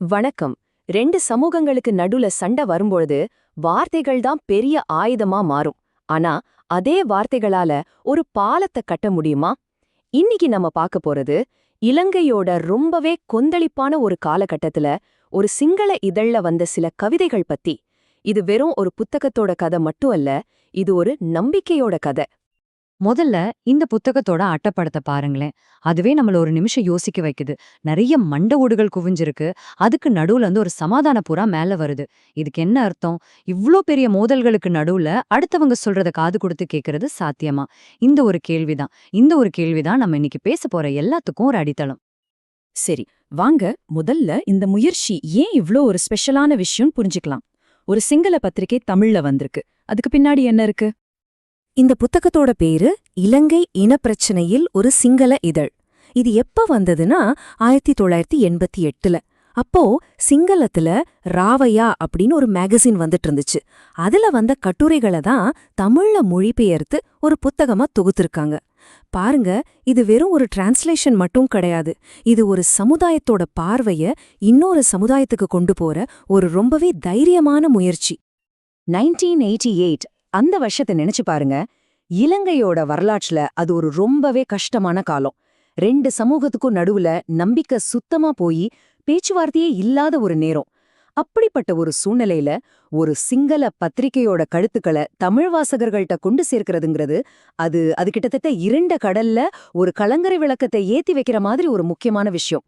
வணக்கம். ரெண்டு சமூகங்களுக்கு நடுல சண்டை வரும்பொழுது வார்த்தைகள் தான் பெரிய ஆயுதமா மாறும். ஆனா அதே வார்த்தைகளால ஒரு பாலத்தை கட்ட முடியுமா? இன்னிக்கு நம்ம பார்க்க போறது இலங்கையோட ரொம்பவே கொந்தளிப்பான ஒரு காலகட்டத்துல ஒரு சிங்கள இதழ்ல வந்த சில கவிதைகள் பத்தி. இது வெறும் ஒரு புத்தகத்தோட கதை மட்டும் அல்ல இது ஒரு நம்பிக்கையோட கதை. முதல்ல இந்த புத்தகத்தோட அட்டப்படத்தை பாருங்களேன். அதுவே நம்மள ஒரு நிமிஷம் யோசிக்க வைக்குது. நிறைய மண்ட ஓடுகள் குவிஞ்சிருக்கு. அதுக்கு நடுவுல வந்து ஒரு சமாதான புறா மேல வருது. இதுக்கு என்ன அர்த்தம்? இவ்ளோ பெரிய மோதல்களுக்கு நடுவுல அடுத்தவங்க சொல்றத காது கொடுத்து கேக்குறது சாத்தியமா? இந்த ஒரு கேள்விதான். இந்த ஒரு கேள்விதான் நம்ம இன்னைக்கு பேச போற எல்லாத்துக்கும் ஒரு அடித்தளம். சரி வாங்க முதல்ல இந்த முயற்சி ஏன் இவ்ளோ ஒரு ஸ்பெஷலான விஷயம் புரிஞ்சுக்கலாம். ஒரு சிங்கள பத்திரிகை தமிழ்ல வந்திருக்கு. அதுக்கு பின்னாடி என்ன இருக்கு? இந்த புத்தகத்தோட பேரு இலங்கை இனப்பிரச்சனையில் ஒரு சிங்கள இதழ். இது எப்ப வந்ததுன்னா ஆயிரத்தி தொள்ளாயிரத்தி எண்பத்தி எட்டுல. அப்போ சிங்களத்துல ராவையா அப்படின்னு ஒரு மேகசின் வந்துட்டு இருந்துச்சு அதுல வந்த கட்டுரைகளை தான் தமிழ்ல மொழிபெயர்த்து ஒரு புத்தகமா தொகுத்திருக்காங்க. பாருங்க இது வெறும் ஒரு டிரான்ஸ்லேஷன் மட்டும் கிடையாது. இது ஒரு சமுதாயத்தோட பார்வைய இன்னொரு சமுதாயத்துக்கு கொண்டு போற ஒரு ரொம்பவே தைரியமான முயற்சி. நைன்டீன் எயிட்டி எயிட் அந்த வருஷத்தை நினைச்சு பாருங்க. இலங்கையோட வரலாற்றுல அது ஒரு ரொம்பவே கஷ்டமான காலம். ரெண்டு சமூகத்துக்கும் நடுவுல நம்பிக்கை சுத்தமா போய் பேச்சுவார்த்தையே இல்லாத ஒரு நேரம். அப்படிப்பட்ட ஒரு சூழ்நிலையில ஒரு சிங்கள பத்திரிகையோட கழுத்துக்களை தமிழ் வாசகர்கள்ட்ட கொண்டு சேர்க்கிறதுங்கிறது அது அது கிட்டத்தட்ட இருண்ட கடல்ல ஒரு கலங்கரை விளக்கத்தை ஏத்தி வைக்கிற மாதிரி ஒரு முக்கியமான விஷயம்.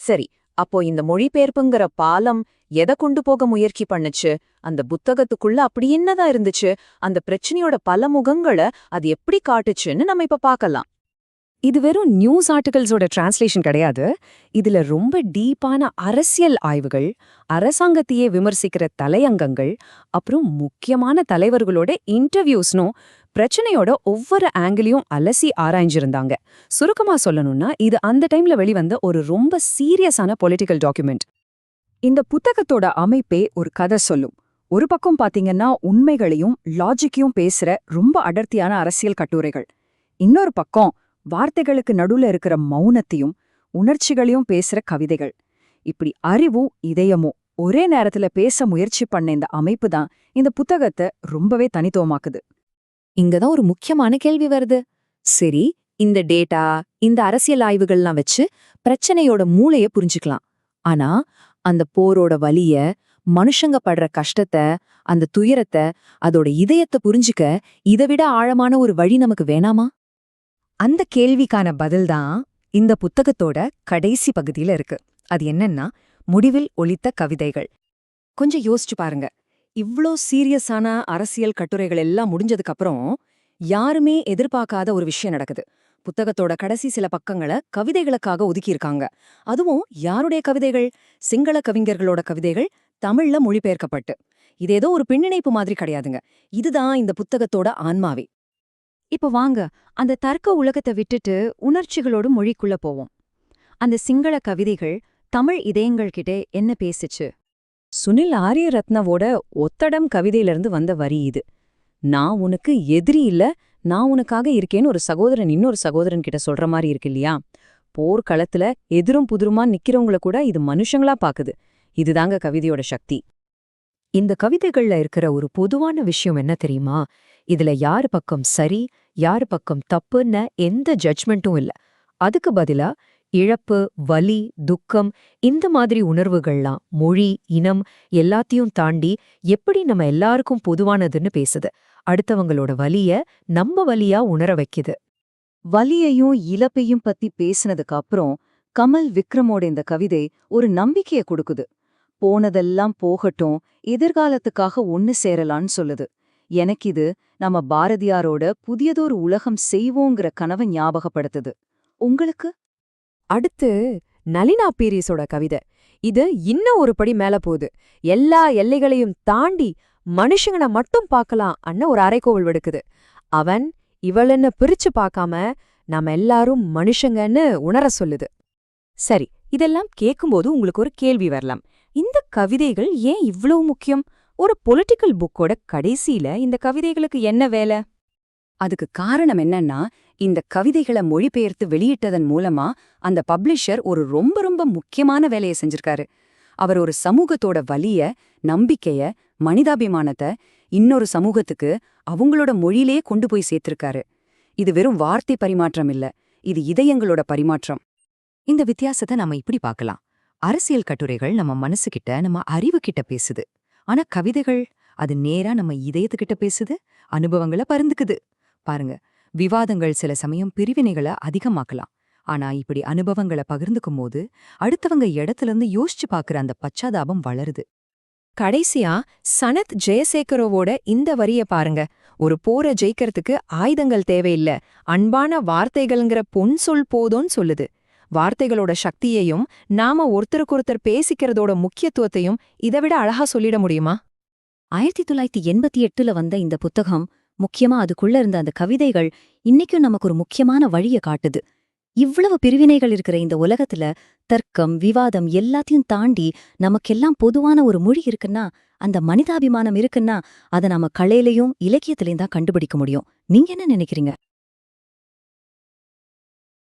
சரி அப்போ இந்த மொழிபெயர்ப்புங்கிற பாலம் எதை கொண்டு போக முயற்சி பண்ணுச்சு? அந்த புத்தகத்துக்குள்ள அப்படி என்னதான் இருந்துச்சு? அந்த பிரச்சனையோட பல முகங்களை அது எப்படி காட்டுச்சுன்னு நம்ம இப்ப பார்க்கலாம். இது வெறும் நியூஸ் ஆர்டிகல்ஸோட டிரான்ஸ்லேஷன் கிடையாது. இதுல ரொம்ப டீப்பான அரசியல் ஆய்வுகள் அரசாங்கத்தையே விமர்சிக்கிற தலையங்கங்கள் அப்புறம் முக்கியமான தலைவர்களோட இன்டர்வியூஸ்னும் பிரச்சனையோட ஒவ்வொரு ஆங்கிளையும் அலசி ஆராய்ஞ்சிருந்தாங்க. சுருக்கமா சொல்லணும்னா இது அந்த டைம்ல வெளிவந்த ஒரு ரொம்ப சீரியஸான பொலிட்டிக்கல் டாக்குமெண்ட். இந்த புத்தகத்தோட அமைப்பே ஒரு கதை சொல்லும். ஒரு பக்கம் பாத்தீங்கன்னா உண்மைகளையும் லாஜிக்கையும் பேசுற ரொம்ப அடர்த்தியான அரசியல் கட்டுரைகள். இன்னொரு பக்கம் வார்த்தைகளுக்கு நடுவுல இருக்கிற மௌனத்தையும் உணர்ச்சிகளையும் பேசுற கவிதைகள். இப்படி அறிவும் இதயமும் ஒரே நேரத்துல பேச முயற்சி பண்ண இந்த அமைப்பு தான் இந்த புத்தகத்தை ரொம்பவே தனித்துவமாக்குது. இங்கதான் ஒரு முக்கியமான கேள்வி வருது. சரி இந்த டேட்டா இந்த அரசியல் ஆய்வுகள்லாம் வச்சு பிரச்சனையோட மூளைய புரிஞ்சுக்கலாம். ஆனா அந்த போரோட வலிய மனுஷங்க படுற கஷ்டத்தை அந்த துயரத்தை அதோட இதயத்தை புரிஞ்சுக்க இதை விட ஆழமான ஒரு வழி நமக்கு வேணாமா? அந்த கேள்விக்கான பதில்தான் இந்த புத்தகத்தோட கடைசி பகுதியில இருக்கு. அது என்னன்னா முடிவில் ஒலித்த கவிதைகள். கொஞ்சம் யோசிச்சு பாருங்க. இவ்ளோ சீரியஸான அரசியல் கட்டுரைகள் எல்லாம் முடிஞ்சதுக்கப்புறம் யாருமே எதிர்பார்க்காத ஒரு விஷயம் நடக்குது. புத்தகத்தோட கடைசி சில பக்கங்களை கவிதைகளுக்காக ஒதுக்கியிருக்காங்க. அதுவும் யாருடைய கவிதைகள்? சிங்கள கவிஞர்களோட கவிதைகள்? தமிழ்ல மொழிபெயர்க்கப்பட்டு. இது ஏதோ ஒரு பின்னிணைப்பு மாதிரி கிடையாதுங்க. இதுதான் இந்த புத்தகத்தோட ஆன்மாவே. இப்ப வாங்க அந்த தர்க்க உலகத்தை விட்டுட்டு உணர்ச்சிகளோடு மொழிக்குள்ள போவோம். அந்த சிங்கள கவிதைகள் தமிழ் இதயங்கள் கிட்டே என்ன பேசுச்சு? சுனில் ஆரியரத்னவோட ஒத்தடம் கவிதையிலிருந்து வந்த வரி இது. நான் உனக்கு எதிரி இல்ல நான் உனக்காக இருக்கேன்னு ஒரு சகோதரன் இன்னொரு சகோதரன் கிட்ட சொல்ற மாதிரி இருக்கு இல்லையா? போர்க்களத்துல எதிரும் புதிருமா நிக்கிறவங்கள கூட இது மனுஷங்களா பாக்குது. இதுதாங்க கவிதையோட சக்தி. இந்த கவிதைகள்ல இருக்கிற ஒரு பொதுவான விஷயம் என்ன தெரியுமா? இதுல யாரு பக்கம் சரி யாரு பக்கம் தப்புன்னு எந்த ஜட்ஜ்மெண்ட்டும் இல்ல. அதுக்கு பதிலா இழப்பு வலி துக்கம் இந்த மாதிரி உணர்வுகள்லாம் மொழி இனம் எல்லாத்தையும் தாண்டி எப்படி நம்ம எல்லாருக்கும் பொதுவானதுன்னு பேசுது. அடுத்தவங்களோட வலிய நம்ம வலியா உணர வைக்குது. வலியையும் இழப்பையும் பத்தி பேசினதுக்கு அப்புறம் கமல் விக்ரமோட இந்த கவிதை ஒரு நம்பிக்கைய கொடுக்குது. போனதெல்லாம் போகட்டும் எதிர்காலத்துக்காக ஒன்னு சேரலான்னு சொல்லுது. எனக்கு இது நம்ம பாரதியாரோட புதியதொரு உலகம் செய்வோங்கிற கனவை ஞாபகப்படுத்துது. உங்களுக்கு? அடுத்து நளினா பீரிஸோட கவிதை. இது இன்னும் ஒரு படி மேல போகுது. எல்லா எல்லைகளையும் தாண்டி மனுஷங்கனை மட்டும் பார்க்கலாம் அண்ண ஒரு அரைக்கோவல் விடுக்குது. அவன் இவளன்னு பிரிச்சு பார்க்காம நாம எல்லாரும் மனுஷங்கன்னு உணர சொல்லுது. சரி இதெல்லாம் கேட்கும்போது உங்களுக்கு ஒரு கேள்வி வரலாம். இந்த கவிதைகள் ஏன் இவ்வளவு முக்கியம்? ஒரு பொலிட்டிக்கல் புக்கோட கடைசியில இந்த கவிதைகளுக்கு என்ன வேலை? அதுக்கு காரணம் என்னன்னா இந்த கவிதைகளை மொழிபெயர்த்து வெளியிட்டதன் மூலமா அந்த பப்ளிஷர் ஒரு ரொம்ப ரொம்ப முக்கியமான வேலையை செஞ்சிருக்காரு. அவர் ஒரு சமூகத்தோட வலிய நம்பிக்கைய மனிதாபிமானத்தை இன்னொரு சமூகத்துக்கு அவங்களோட மொழியிலேயே கொண்டு போய் சேர்த்திருக்காரு. இது வெறும் வார்த்தை பரிமாற்றம் இல்ல இது இதயங்களோட பரிமாற்றம். இந்த வித்தியாசத்தை நம்ம இப்படி பார்க்கலாம். அரசியல் கட்டுரைகள் நம்ம மனசுகிட்ட நம்ம அறிவு கிட்ட பேசுது. ஆனா கவிதைகள் அது நேரா நம்ம இதயத்துக்கிட்ட பேசுது அனுபவங்களை பருந்துக்குது பாருங்க விவாதங்கள் சில சமயம் பிரிவினைகளை அதிகமாக்கலாம். ஆனா இப்படி அனுபவங்களை பகிர்ந்துக்கும் போது அடுத்தவங்க இடத்துல இருந்து யோசிச்சு பார்க்குற அந்த பச்சாதாபம் வளருது. கடைசியா சனத் ஜெயசேகரோவோட இந்த வரிய பாருங்க. ஒரு போரை ஜெயிக்கிறதுக்கு ஆயுதங்கள் தேவையில்ல. அன்பான வார்த்தைகள்ங்கிற பொன் சொல் போதோன்னு சொல்லுது. வார்த்தைகளோட சக்தியையும் நாம ஒருத்தருக்கொருத்தர் பேசிக்கிறதோட முக்கியத்துவத்தையும் இதைவிட அழகா சொல்லிட முடியுமா? ஆயிரத்தி தொள்ளாயிரத்தி எண்பத்தி எட்டுல வந்த இந்த புத்தகம் முக்கியமா அதுக்குள்ள இருந்த அந்த கவிதைகள் இன்னைக்கும் நமக்கு ஒரு முக்கியமான வழிய காட்டுது. இவ்வளவு பிரிவினைகள் இருக்கிற இந்த உலகத்துல தர்க்கம் விவாதம் எல்லாத்தையும் தாண்டி நமக்கெல்லாம் பொதுவான ஒரு மொழி இருக்குன்னா அந்த மனிதாபிமானம் இருக்குன்னா அதை நாம கலையிலையும் இலக்கியத்திலையும் தான் கண்டுபிடிக்க முடியும். நீங்க என்ன நினைக்கிறீங்க?